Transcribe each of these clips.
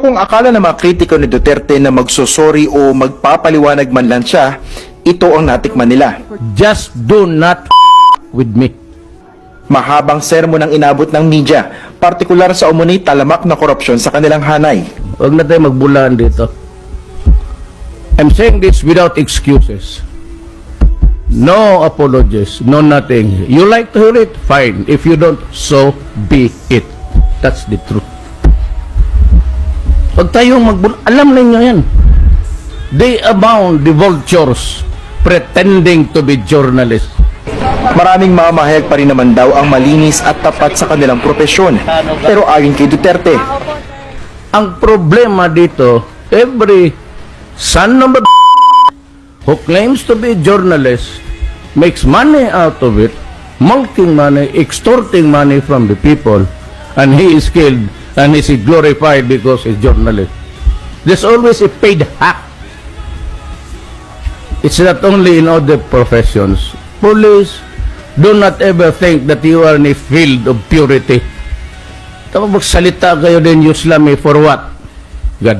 Pero kung akala ng mga kritiko ni Duterte na magsusori o magpapaliwanag man lang siya, ito ang natikman nila. Just do not with me. Mahabang sermon ang inabot ng media, partikular sa umunay talamak na korupsyon sa kanilang hanay. Huwag na tayo magbulaan dito. I'm saying this without excuses. No apologies, no nothing. You like to hear it? Fine. If you don't, so be it. That's the truth. Huwag tayong magbul... Alam ninyo yan. They abound the vultures pretending to be journalists. Maraming mamahayag pa rin naman daw ang malinis at tapat sa kanilang propesyon. Pero ayon kay Duterte, Ang problema dito, every son of a who claims to be a journalist makes money out of it, milking money, extorting money from the people, and he is killed and is glorified because he's journalist. There's always a paid hack. It's not only in other professions. Police, do not ever think that you are in a field of purity. Tapos magsalita kayo din Islami for what? God.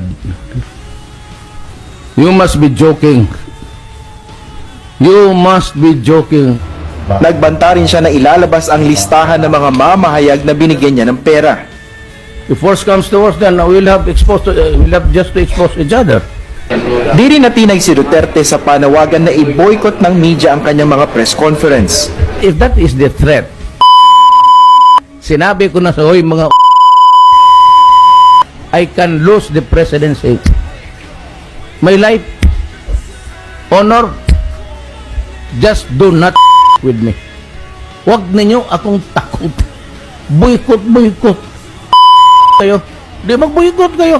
You must be joking. You must be joking. Nagbanta rin siya na ilalabas ang listahan ng mga mamahayag na binigyan niya ng pera. If worse comes to worse, then we'll have exposed, to, uh, we'll have just to expose each other. Di rin natinag si Duterte sa panawagan na i-boycott ng media ang kanyang mga press conference. If that is the threat, sinabi ko na sa hoy mga I can lose the presidency. My life, honor, just do not with me. Huwag ninyo akong takot. Boycott, boycott. Kayo. Di mag-boycott kayo.